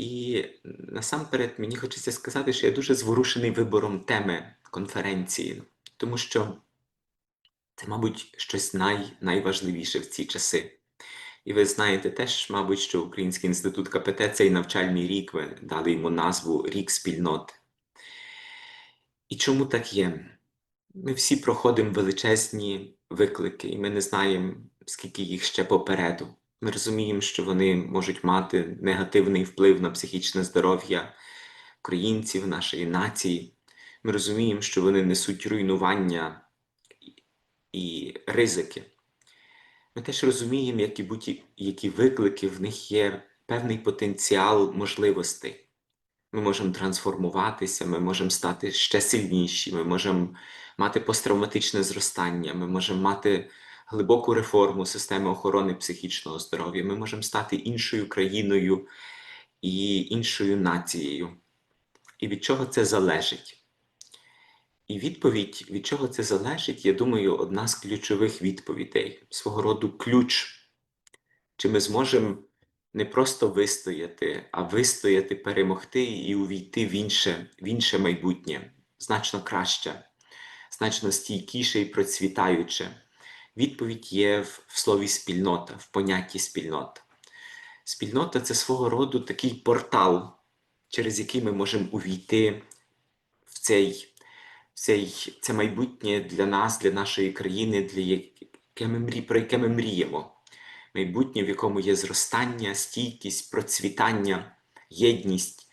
І насамперед мені хочеться сказати, що я дуже зворушений вибором теми конференції, тому що це, мабуть, щось най, найважливіше в ці часи. І ви знаєте теж, мабуть, що Український інститут КПТ цей навчальний рік ви дали йому назву Рік спільноти. І чому так є? Ми всі проходимо величезні виклики, і ми не знаємо, скільки їх ще попереду. Ми розуміємо, що вони можуть мати негативний вплив на психічне здоров'я українців, нашої нації. Ми розуміємо, що вони несуть руйнування і ризики. Ми теж розуміємо, які, будь- які виклики в них є певний потенціал можливостей. Ми можемо трансформуватися, ми можемо стати ще сильніші, ми можемо мати посттравматичне зростання, ми можемо мати глибоку реформу системи охорони психічного здоров'я, ми можемо стати іншою країною і іншою нацією. І від чого це залежить? І відповідь, від чого це залежить, я думаю, одна з ключових відповідей, свого роду ключ. Чи ми зможемо не просто вистояти, а вистояти, перемогти і увійти в інше, в інше майбутнє, значно краще, значно стійкіше і процвітаюче. Відповідь є в, в слові спільнота, в понятті спільнота. Спільнота це свого роду такий портал, через який ми можемо увійти в цей, в цей, це майбутнє для нас, для нашої країни, для яке ми мрі, про яке ми мріємо. Майбутнє, в якому є зростання, стійкість, процвітання, єдність,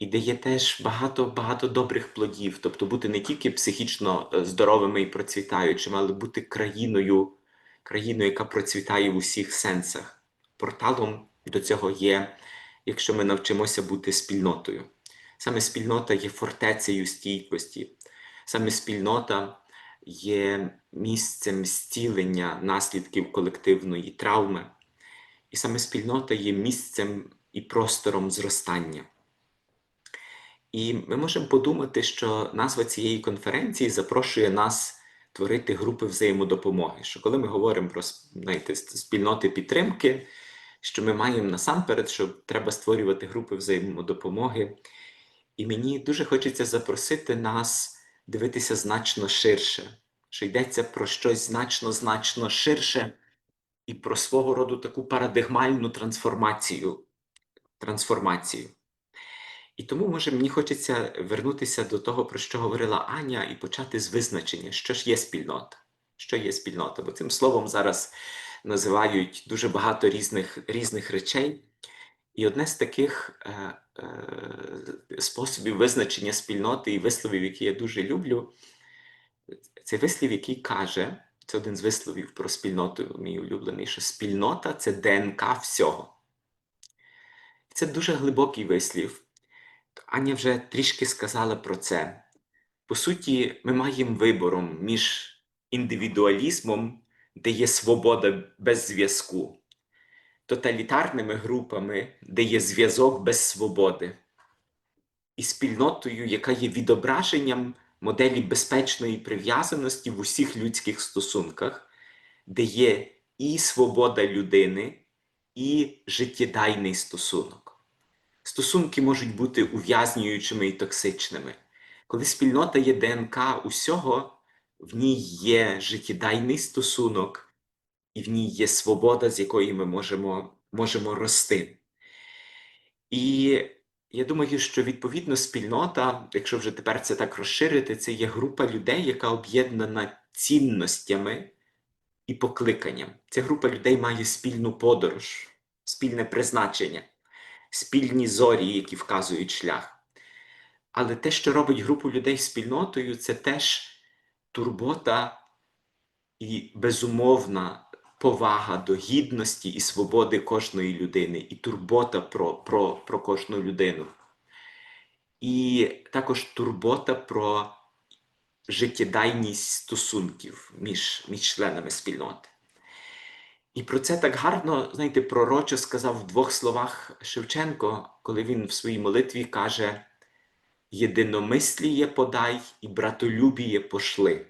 і де є теж багато багато добрих плодів, тобто бути не тільки психічно е, здоровими і процвітаючими, але бути країною, країною, яка процвітає в усіх сенсах. Порталом до цього є, якщо ми навчимося бути спільнотою. Саме спільнота є фортецею стійкості, саме спільнота є місцем зцілення наслідків колективної травми, і саме спільнота є місцем і простором зростання. І ми можемо подумати, що назва цієї конференції запрошує нас творити групи взаємодопомоги. Що коли ми говоримо про знаєте, спільноти підтримки, що ми маємо насамперед, що треба створювати групи взаємодопомоги. І мені дуже хочеться запросити нас дивитися значно ширше, що йдеться про щось значно, значно ширше і про свого роду таку парадигмальну трансформацію. трансформацію. І тому, може, мені хочеться вернутися до того, про що говорила Аня, і почати з визначення, що ж є спільнота. Що є спільнота? Бо цим словом зараз називають дуже багато різних, різних речей. І одне з таких е, е, способів визначення спільноти і висловів, які я дуже люблю, це вислів, який каже, це один з висловів про спільноту, мій улюблений, що спільнота це ДНК всього. Це дуже глибокий вислів. Аня вже трішки сказала про це. По суті, ми маємо вибором між індивідуалізмом, де є свобода без зв'язку, тоталітарними групами, де є зв'язок без свободи, і спільнотою, яка є відображенням моделі безпечної прив'язаності в усіх людських стосунках, де є і свобода людини, і життєдайний стосунок. Стосунки можуть бути ув'язнюючими і токсичними. Коли спільнота є ДНК усього, в ній є життєдайний стосунок, і в ній є свобода, з якої ми можемо, можемо рости. І я думаю, що відповідно спільнота, якщо вже тепер це так розширити, це є група людей, яка об'єднана цінностями і покликанням. Ця група людей має спільну подорож, спільне призначення спільні зорі, які вказують шлях. Але те, що робить групу людей спільнотою, це теж турбота і безумовна повага до гідності і свободи кожної людини, і турбота про, про, про кожну людину. І також турбота про життєдайність стосунків між, між членами спільноти. І про це так гарно, знаєте, пророчо сказав в двох словах Шевченко, коли він в своїй молитві каже: Єдиномисліє подай і братолюбіє пошли.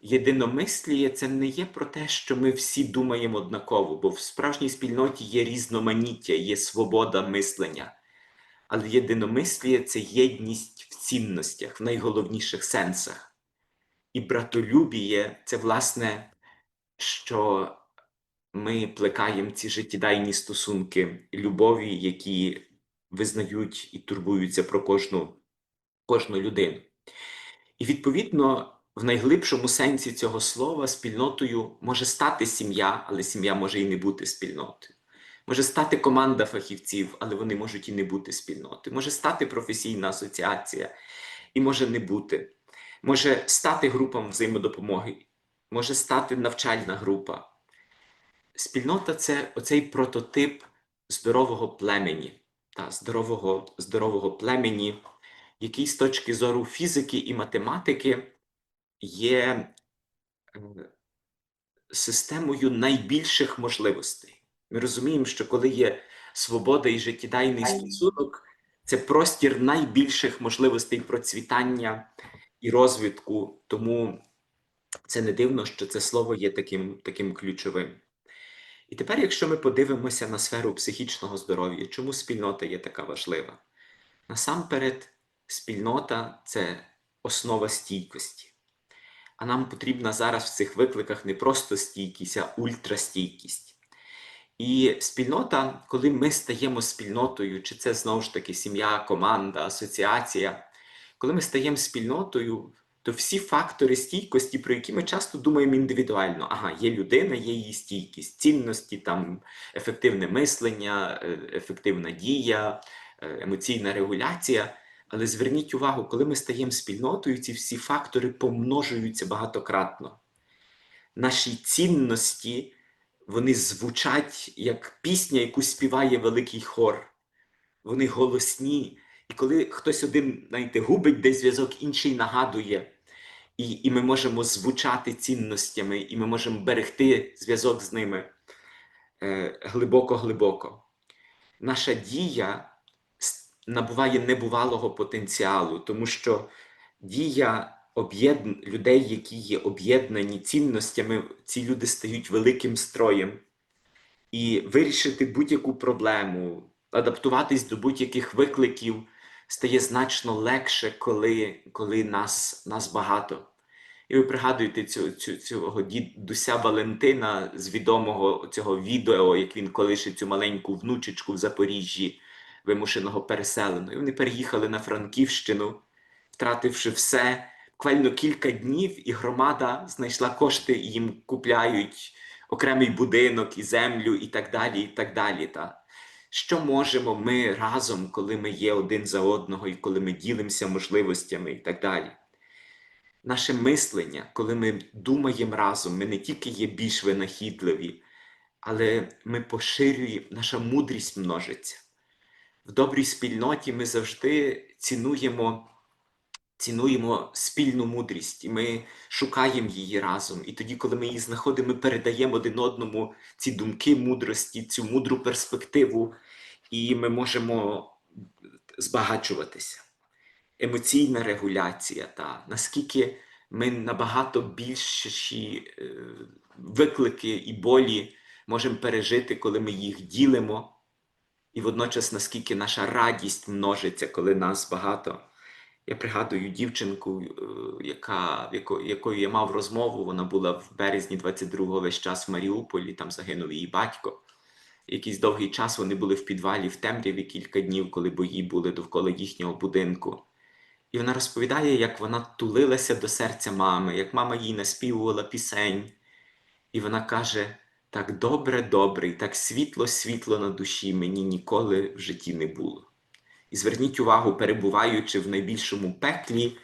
єдиномисліє це не є про те, що ми всі думаємо однаково, бо в справжній спільноті є різноманіття, є свобода мислення. Але єдиномисліє це єдність в цінностях, в найголовніших сенсах. І братолюбіє це, власне, що ми плекаємо ці життєдайні стосунки любові, які визнають і турбуються про кожну, кожну людину. І відповідно, в найглибшому сенсі цього слова спільнотою може стати сім'я, але сім'я може і не бути спільнотою. Може стати команда фахівців, але вони можуть і не бути спільнотою. Може стати професійна асоціація і може не бути. Може стати групам взаємодопомоги, може стати навчальна група. Спільнота це оцей прототип здорового племені, та, здорового, здорового племені, який з точки зору фізики і математики є е, системою найбільших можливостей. Ми розуміємо, що коли є свобода і життєдайний стосунок, це простір найбільших можливостей процвітання і розвитку. Тому це не дивно, що це слово є таким, таким ключовим. І тепер, якщо ми подивимося на сферу психічного здоров'я, чому спільнота є така важлива? Насамперед, спільнота це основа стійкості. А нам потрібна зараз в цих викликах не просто стійкість, а ультрастійкість. І спільнота, коли ми стаємо спільнотою, чи це знову ж таки сім'я, команда, асоціація, коли ми стаємо спільнотою, то всі фактори стійкості, про які ми часто думаємо індивідуально, ага, є людина, є її стійкість, цінності, там ефективне мислення, е, ефективна дія, е, емоційна регуляція. Але зверніть увагу, коли ми стаємо спільнотою, ці всі фактори помножуються багатократно. Наші цінності вони звучать як пісня, яку співає великий хор. Вони голосні. І коли хтось один знаєте, губить десь зв'язок, інший нагадує. І і ми можемо звучати цінностями, і ми можемо берегти зв'язок з ними глибоко-глибоко. Наша дія набуває небувалого потенціалу, тому що дія людей, які є об'єднані цінностями, ці люди стають великим строєм. І вирішити будь-яку проблему, адаптуватись до будь-яких викликів стає значно легше, коли коли нас нас багато. І ви пригадуєте цю, цю, цього дідуся Валентина з відомого цього відео, як він колише цю маленьку внучечку в Запоріжжі вимушеного переселеного. І вони переїхали на Франківщину, втративши все. Буквально кілька днів, і громада знайшла кошти, і їм купляють окремий будинок і землю, і так далі. і так далі. Та. Що можемо ми разом, коли ми є один за одного, і коли ми ділимося можливостями і так далі. Наше мислення, коли ми думаємо разом, ми не тільки є більш винахідливі, але ми поширюємо, наша мудрість множиться в добрій спільноті ми завжди цінуємо цінуємо спільну мудрість, і ми шукаємо її разом. І тоді, коли ми її знаходимо, ми передаємо один одному ці думки мудрості, цю мудру перспективу, і ми можемо збагачуватися. Емоційна регуляція, та наскільки ми набагато більші е, виклики і болі можемо пережити, коли ми їх ділимо і водночас наскільки наша радість множиться, коли нас багато. Я пригадую дівчинку, е, яка, якою я мав розмову, вона була в березні 22-го весь час в Маріуполі, там загинув її батько. Якийсь довгий час вони були в підвалі в темряві кілька днів, коли бої були довкола їхнього будинку. І вона розповідає, як вона тулилася до серця мами, як мама їй наспівувала пісень. І вона каже: так добре, добре, і так світло-світло на душі мені ніколи в житті не було. І зверніть увагу, перебуваючи в найбільшому пеклі,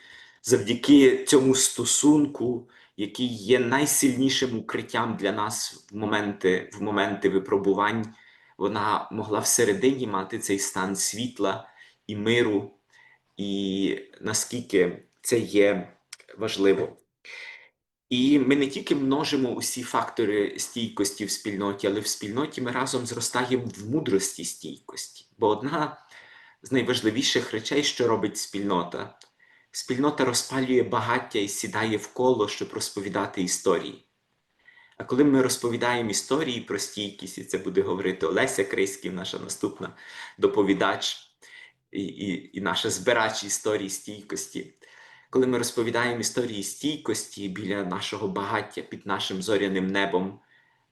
завдяки цьому стосунку, який є найсильнішим укриттям для нас в моменти, в моменти випробувань, вона могла всередині мати цей стан світла і миру, і наскільки це є важливо. І ми не тільки множимо усі фактори стійкості в спільноті, але в спільноті ми разом зростаємо в мудрості стійкості. Бо одна з найважливіших речей, що робить спільнота, спільнота розпалює багаття і сідає в коло, щоб розповідати історії. А коли ми розповідаємо історії про стійкість, і це буде говорити Олеся Крейський, наша наступна доповідач і, і, і наша збирач історії стійкості. Коли ми розповідаємо історії стійкості біля нашого багаття під нашим зоряним небом,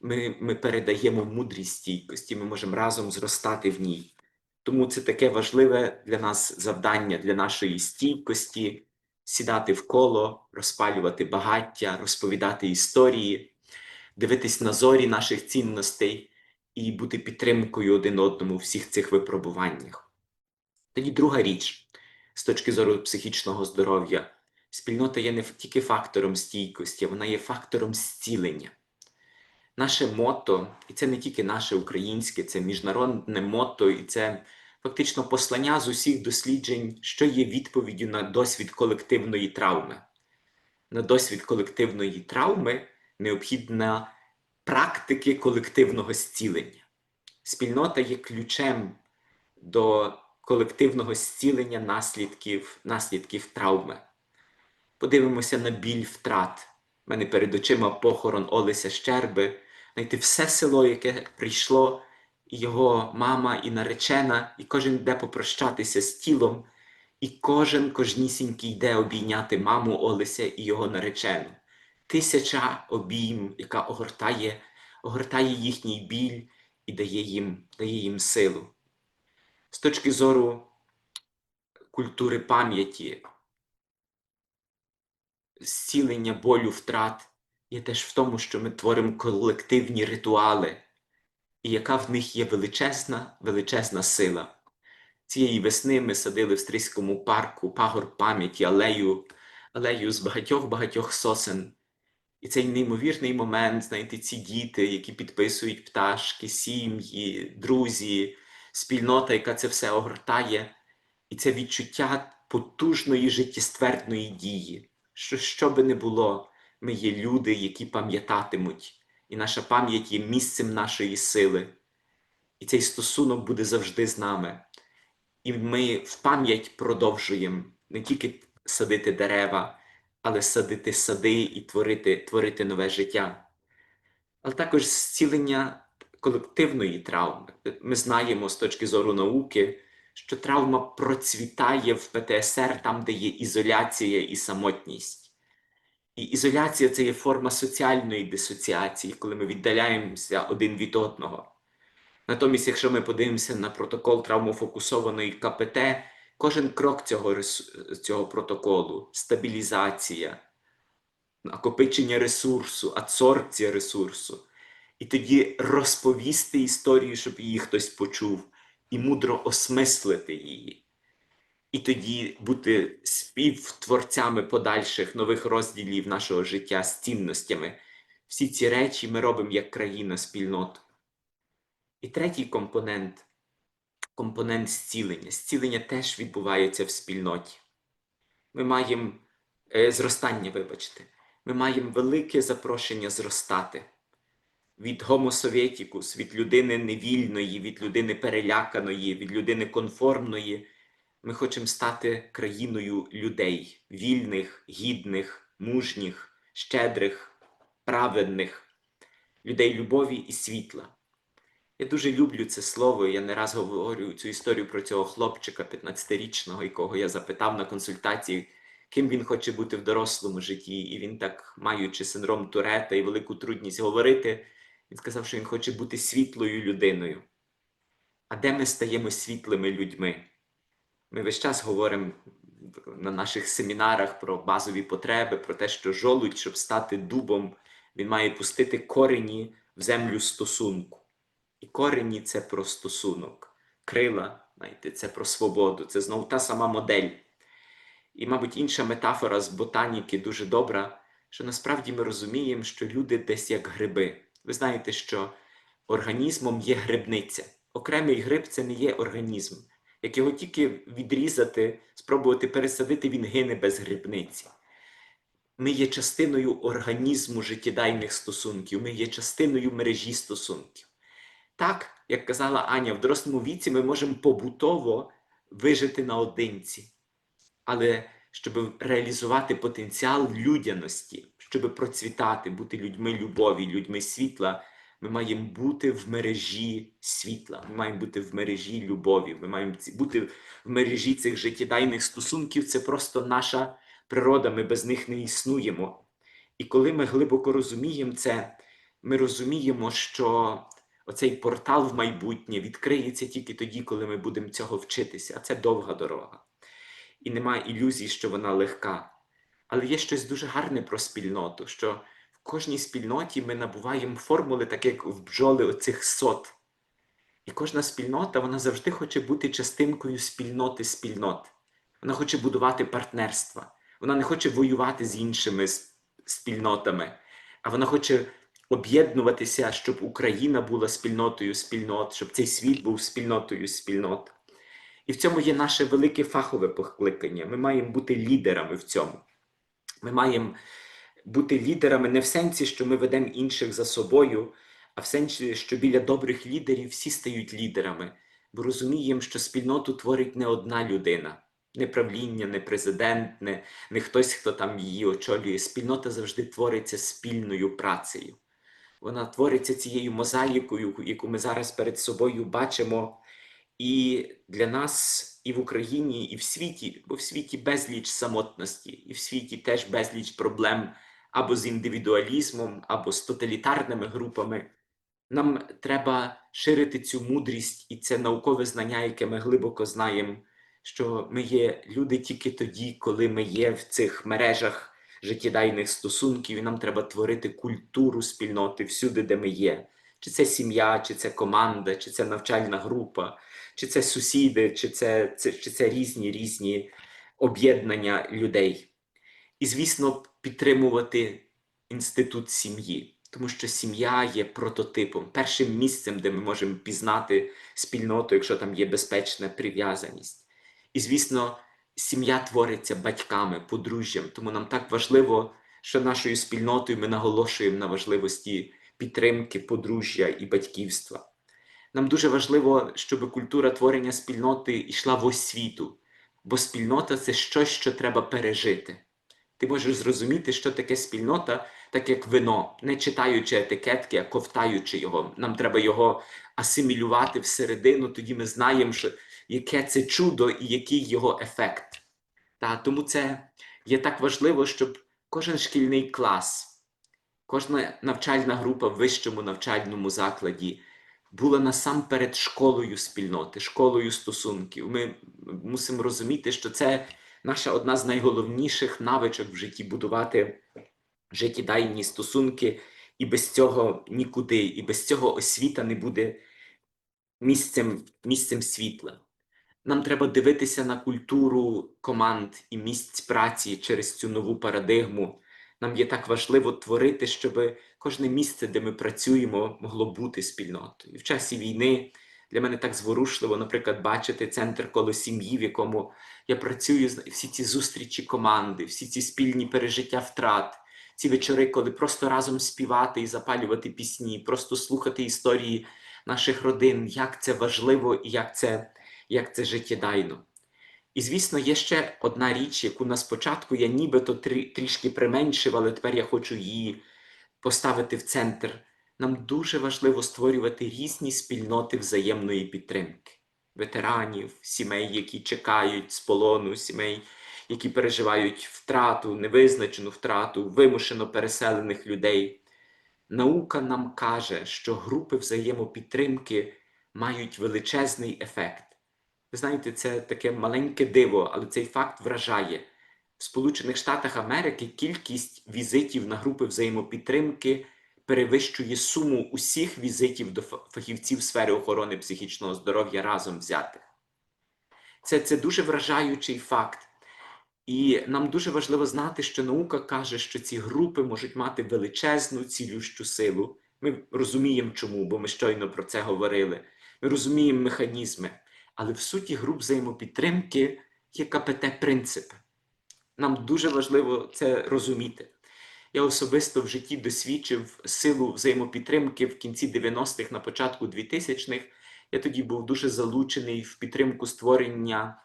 ми, ми передаємо мудрість стійкості, ми можемо разом зростати в ній. Тому це таке важливе для нас завдання, для нашої стійкості сідати в коло, розпалювати багаття, розповідати історії, дивитись на зорі наших цінностей і бути підтримкою один одному у всіх цих випробуваннях. Тоді друга річ, з точки зору психічного здоров'я, спільнота є не тільки фактором стійкості, вона є фактором зцілення. Наше мото, і це не тільки наше українське, це міжнародне мото, і це фактично послання з усіх досліджень, що є відповіддю на досвід колективної травми. На досвід колективної травми необхідна практики колективного зцілення. Спільнота є ключем до колективного зцілення наслідків, наслідків травми. Подивимося на біль втрат. У мене перед очима похорон Олеся Щерби. Знаєте, все село, яке прийшло, його мама, і наречена, і кожен йде попрощатися з тілом, і кожен кожнісінький йде обійняти маму Олеся і його наречену. Тисяча обійм, яка огортає, огортає їхній біль і дає їм, дає їм силу. З точки зору культури пам'яті, зцілення болю втрат є теж в тому, що ми творимо колективні ритуали, і яка в них є величезна, величезна сила. Цієї весни ми садили в Стрийському парку пагор пам'яті, алею, алею з багатьох-багатьох сосен. І цей неймовірний момент, знаєте, ці діти, які підписують пташки, сім'ї, друзі, спільнота, яка це все огортає, і це відчуття потужної життєствердної дії. Що, що би не було, ми є люди, які пам'ятатимуть, і наша пам'ять є місцем нашої сили. І цей стосунок буде завжди з нами. І ми в пам'ять продовжуємо не тільки садити дерева, але садити сади і творити, творити нове життя. Але також зцілення колективної травми. Ми знаємо з точки зору науки, що травма процвітає в ПТСР там, де є ізоляція і самотність. І ізоляція це є форма соціальної дисоціації, коли ми віддаляємося один від одного. Натомість, якщо ми подивимося на протокол травмофокусованої КПТ, кожен крок цього, цього протоколу стабілізація, накопичення ресурсу, адсорбція ресурсу. І тоді розповісти історію, щоб її хтось почув, і мудро осмислити її. І тоді бути співтворцями подальших нових розділів нашого життя з цінностями. Всі ці речі ми робимо як країна спільноту. І третій компонент компонент зцілення. Зцілення теж відбувається в спільноті. Ми маємо е, зростання, вибачте, ми маємо велике запрошення зростати від Sovieticus, від людини невільної, від людини переляканої, від людини конформної. Ми хочемо стати країною людей, вільних, гідних, мужніх, щедрих, праведних, людей любові і світла. Я дуже люблю це слово. Я не раз говорю цю історію про цього хлопчика 15-річного, якого я запитав на консультації, ким він хоче бути в дорослому житті. І він так, маючи синдром Турета і велику трудність говорити, він сказав, що він хоче бути світлою людиною. А де ми стаємо світлими людьми? Ми весь час говоримо на наших семінарах про базові потреби, про те, що жолудь, щоб стати дубом, він має пустити корені в землю стосунку. І корені це про стосунок. Крила, знаєте, це про свободу, це знову та сама модель. І, мабуть, інша метафора з ботаніки дуже добра, що насправді ми розуміємо, що люди десь як гриби. Ви знаєте, що організмом є грибниця. Окремий гриб це не є організм. Як його тільки відрізати, спробувати пересадити, він гине без грибниці. Ми є частиною організму життєдайних стосунків, ми є частиною мережі стосунків. Так, як казала Аня, в дорослому віці ми можемо побутово вижити наодинці. Але щоб реалізувати потенціал людяності, щоб процвітати, бути людьми любові, людьми світла. Ми маємо бути в мережі світла, ми маємо бути в мережі любові, ми маємо бути в мережі цих життєдайних стосунків. Це просто наша природа, ми без них не існуємо. І коли ми глибоко розуміємо це, ми розуміємо, що оцей портал в майбутнє відкриється тільки тоді, коли ми будемо цього вчитися. А це довга дорога. І немає ілюзій, що вона легка. Але є щось дуже гарне про спільноту, що кожній спільноті ми набуваємо формули, так як в бджоли оцих сот. І кожна спільнота вона завжди хоче бути частинкою спільноти спільнот. Вона хоче будувати партнерства. Вона не хоче воювати з іншими спільнотами, а вона хоче об'єднуватися, щоб Україна була спільнотою спільнот, щоб цей світ був спільнотою спільнот. І в цьому є наше велике фахове покликання. Ми маємо бути лідерами в цьому. Ми маємо бути лідерами не в сенсі, що ми ведемо інших за собою, а в сенсі, що біля добрих лідерів всі стають лідерами, бо розуміємо, що спільноту творить не одна людина, не правління, не президент, не, не хтось, хто там її очолює. Спільнота завжди твориться спільною працею. Вона твориться цією мозаїкою, яку ми зараз перед собою бачимо. І для нас і в Україні, і в світі, бо в світі безліч самотності, і в світі теж безліч проблем або з індивідуалізмом, або з тоталітарними групами. Нам треба ширити цю мудрість і це наукове знання, яке ми глибоко знаємо, що ми є люди тільки тоді, коли ми є в цих мережах життєдайних стосунків, і нам треба творити культуру спільноти всюди, де ми є. Чи це сім'я, чи це команда, чи це навчальна група, чи це сусіди, чи це, це, чи це різні різні об'єднання людей. І, звісно, підтримувати інститут сім'ї, тому що сім'я є прототипом, першим місцем, де ми можемо пізнати спільноту, якщо там є безпечна прив'язаність. І, звісно, сім'я твориться батьками, подружжям, тому нам так важливо, що нашою спільнотою ми наголошуємо на важливості підтримки подружжя і батьківства. Нам дуже важливо, щоб культура творення спільноти йшла в освіту, бо спільнота це щось, що треба пережити. Ти можеш зрозуміти, що таке спільнота, так як вино, не читаючи етикетки, а ковтаючи його. Нам треба його асимілювати всередину, тоді ми знаємо, що, яке це чудо і який його ефект. Та, тому це є так важливо, щоб кожен шкільний клас, кожна навчальна група в вищому навчальному закладі була насамперед школою спільноти, школою стосунків. Ми мусимо розуміти, що це наша одна з найголовніших навичок в житті будувати життєдайні стосунки, і без цього нікуди, і без цього освіта не буде місцем, місцем світла. Нам треба дивитися на культуру команд і місць праці через цю нову парадигму. Нам є так важливо творити, щоб кожне місце, де ми працюємо, могло бути спільнотою. В часі війни для мене так зворушливо, наприклад, бачити центр коло сім'ї, в якому я працюю, зна- всі ці зустрічі команди, всі ці спільні пережиття втрат, ці вечори, коли просто разом співати і запалювати пісні, просто слухати історії наших родин, як це важливо і як це, як це життєдайно. І, звісно, є ще одна річ, яку на спочатку я нібито трі- трішки применшив, але тепер я хочу її поставити в центр. Нам дуже важливо створювати різні спільноти взаємної підтримки ветеранів, сімей, які чекають з полону, сімей, які переживають втрату, невизначену втрату, вимушено переселених людей. Наука нам каже, що групи взаємопідтримки мають величезний ефект. Ви знаєте, це таке маленьке диво, але цей факт вражає. В Сполучених Штатах Америки кількість візитів на групи взаємопідтримки перевищує суму усіх візитів до фахівців сфери охорони психічного здоров'я разом взятих. Це, це дуже вражаючий факт. І нам дуже важливо знати, що наука каже, що ці групи можуть мати величезну цілющу силу. Ми розуміємо, чому, бо ми щойно про це говорили. Ми розуміємо механізми. Але в суті груп взаємопідтримки є КПТ-принципи. Нам дуже важливо це розуміти. Я особисто в житті досвідчив силу взаємопідтримки в кінці 90-х, на початку 2000-х. Я тоді був дуже залучений в підтримку створення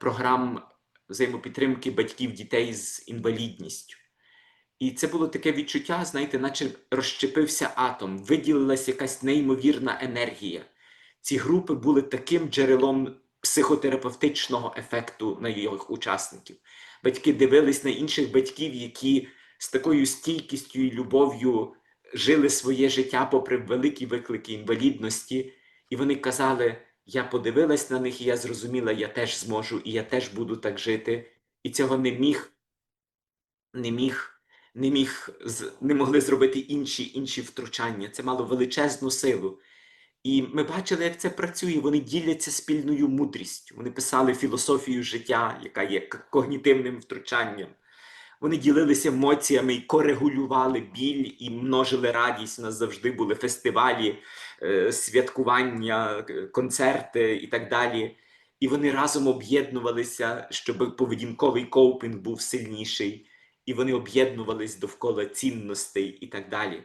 програм взаємопідтримки батьків дітей з інвалідністю. І це було таке відчуття, знаєте, наче розщепився атом, виділилась якась неймовірна енергія. Ці групи були таким джерелом психотерапевтичного ефекту на їх учасників. Батьки дивились на інших батьків, які з такою стійкістю і любов'ю жили своє життя попри великі виклики інвалідності, і вони казали: Я подивилась на них, і я зрозуміла, я теж зможу, і я теж буду так жити. І цього не міг, не міг не міг не могли зробити інші інші втручання. Це мало величезну силу. І ми бачили, як це працює. Вони діляться спільною мудрістю. Вони писали філософію життя, яка є когнітивним втручанням. Вони ділилися емоціями і корегулювали біль і множили радість. У нас завжди були фестивалі, е, святкування, концерти і так далі. І вони разом об'єднувалися, щоб поведінковий коупінг був сильніший, і вони об'єднувались довкола цінностей і так далі.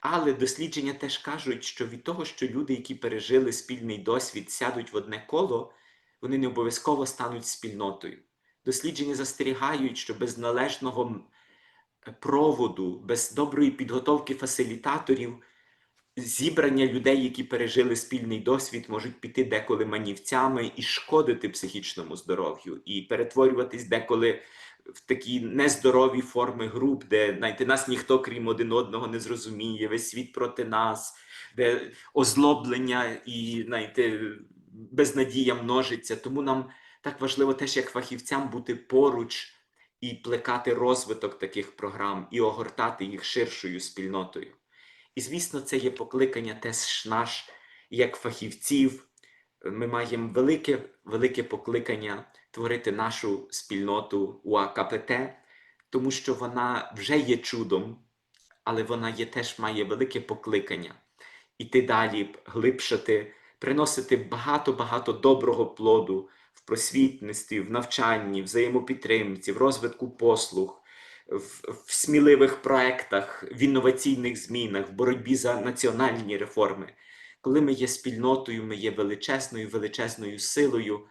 Але дослідження теж кажуть, що від того, що люди, які пережили спільний досвід, сядуть в одне коло, вони не обов'язково стануть спільнотою. Дослідження застерігають, що без належного проводу, без доброї підготовки фасилітаторів, зібрання людей, які пережили спільний досвід, можуть піти деколи манівцями і шкодити психічному здоров'ю, і перетворюватись деколи в такі нездорові форми груп, де знаєте, нас ніхто крім один одного не зрозуміє, весь світ проти нас, де озлоблення і знаєте, безнадія множиться. Тому нам так важливо теж як фахівцям бути поруч і плекати розвиток таких програм, і огортати їх ширшою спільнотою. І звісно, це є покликання теж наш як фахівців. Ми маємо велике, велике покликання творити нашу спільноту УАКПТ, тому що вона вже є чудом, але вона є теж має велике покликання іти далі, глибшати, приносити багато-багато доброго плоду просвітництві, в навчанні, взаємопідтримці, в розвитку послуг, в, в сміливих проектах, в інноваційних змінах, в боротьбі за національні реформи. Коли ми є спільнотою, ми є величезною, величезною силою.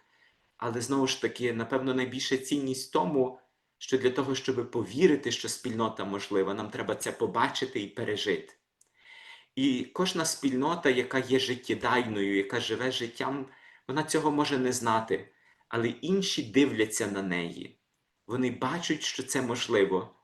Але знову ж таки, напевно, найбільша цінність в тому, що для того, щоб повірити, що спільнота можлива, нам треба це побачити і пережити. І кожна спільнота, яка є життєдайною, яка живе життям, вона цього може не знати, але інші дивляться на неї. Вони бачать, що це можливо,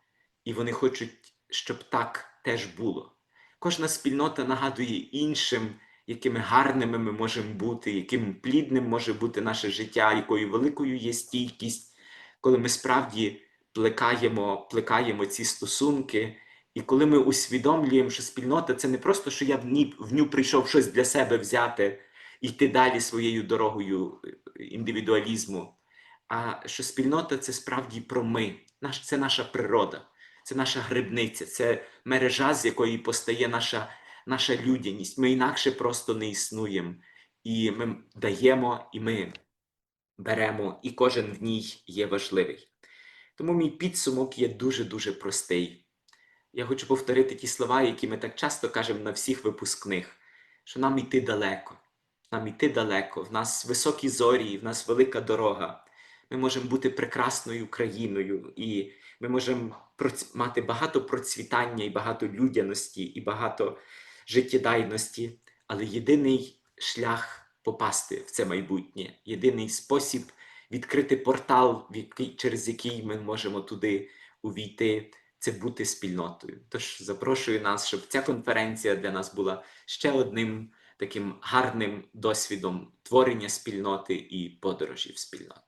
і вони хочуть, щоб так теж було. Кожна спільнота нагадує іншим, якими гарними ми можемо бути, яким плідним може бути наше життя, якою великою є стійкість, коли ми справді плекаємо, плекаємо ці стосунки. І коли ми усвідомлюємо, що спільнота це не просто, що я в ню прийшов щось для себе взяти і йти далі своєю дорогою індивідуалізму, а що спільнота це справді про ми, це наша природа, це наша грибниця, це мережа, з якої постає наша, наша людяність. Ми інакше просто не існуємо. І ми даємо, і ми беремо, і кожен в ній є важливий. Тому мій підсумок є дуже-дуже простий. Я хочу повторити ті слова, які ми так часто кажемо на всіх випускних, що нам йти далеко, нам йти далеко, в нас високі зорі, в нас велика дорога. Ми можемо бути прекрасною країною, і ми можемо мати багато процвітання і багато людяності, і багато життєдайності, але єдиний шлях попасти в це майбутнє, єдиний спосіб відкрити портал, через який ми можемо туди увійти, це бути спільнотою. Тож запрошую нас, щоб ця конференція для нас була ще одним таким гарним досвідом творення спільноти і подорожі в спільноті.